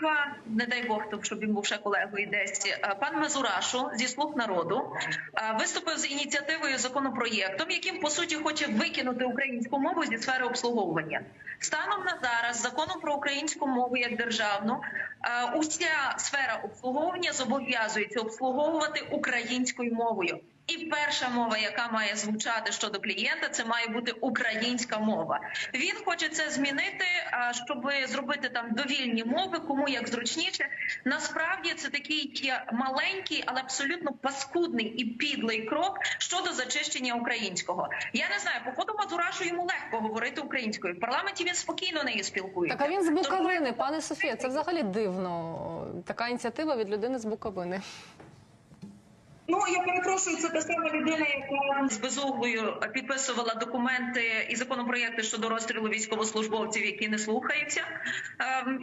колега, не дай Бог, щоб він був ще колегою десь, пан Мазурашу зі слуг народу виступив з ініціативою законопроєктом, яким по суті хоче викинути українську мову зі сфери обслуговування. Станом на зараз законом про українську мову як державну уся сфера обслуговування зобов'язується обслуговувати українською мовою. І перша мова, яка має звучати щодо клієнта, це має бути українська мова. Він хоче це змінити, щоб зробити там довільні мови, кому як зручніше. Насправді це такий маленький, але абсолютно паскудний і підлий крок щодо зачищення українського. Я не знаю, по ходу Мазурашу йому легко говорити українською. В парламенті він спокійно нею спілкується. Так а він з Тому- пане Софія, це взагалі дивно. Така ініціатива від людини з Буковини. Ну я перепрошую, це та сама людина, яка з безуглою підписувала документи і законопроєкти щодо розстрілу військовослужбовців, які не слухаються. Ем,